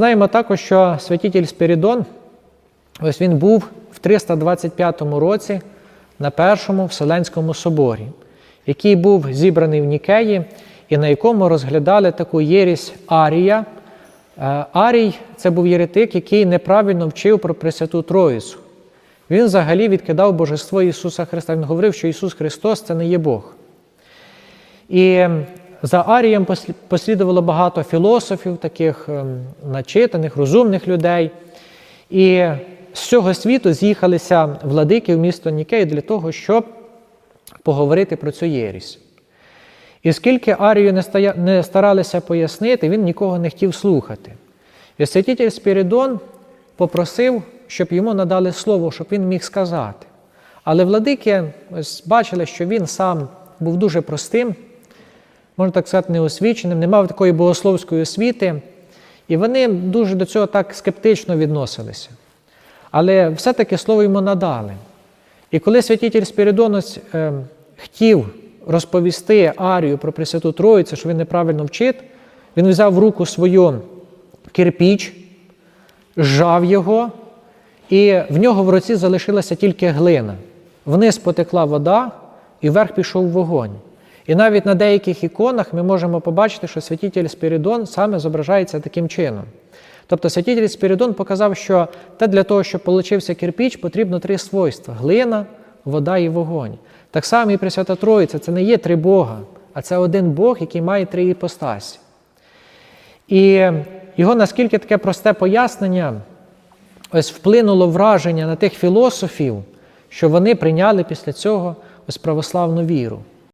Знаємо також, що святитель Спірідон, ось він був в 325 році на Першому Вселенському соборі, який був зібраний в Нікеї і на якому розглядали таку єрість Арія. Е, Арій це був єретик, який неправильно вчив про Пресвяту Троїцю. Він взагалі відкидав божество Ісуса Христа. Він говорив, що Ісус Христос це не є Бог. І за Арієм послі- послідувало багато філософів, таких ем, начитаних, розумних людей. І з цього світу з'їхалися владики в місто Нікею для того, щоб поговорити про цю єрість. І скільки Арію не, старалися пояснити, він нікого не хотів слухати. І святитель Спіридон попросив, щоб йому надали слово, щоб він міг сказати. Але владики бачили, що він сам був дуже простим, можна так сказати, неосвіченим, не мав такої богословської освіти, і вони дуже до цього так скептично відносилися. Але все-таки слово йому надали. І коли святитель Спіридонець е, хотів розповісти Арію про Пресвяту Троїцю, що він неправильно вчить, він взяв в руку свою кирпіч, зжав його, і в нього в руці залишилася тільки глина. Вниз потекла вода, і вверх пішов вогонь. І навіть на деяких іконах ми можемо побачити, що святитель Спіридон саме зображається таким чином. Тобто святитель Спіридон показав, що те для того, щоб получився кирпіч, потрібно три свойства: глина, вода і вогонь. Так само і Пресвята Троїця це не є три Бога, а це один Бог, який має три іпостасі. І його наскільки таке просте пояснення ось вплинуло враження на тих філософів, що вони прийняли після цього ось православну віру.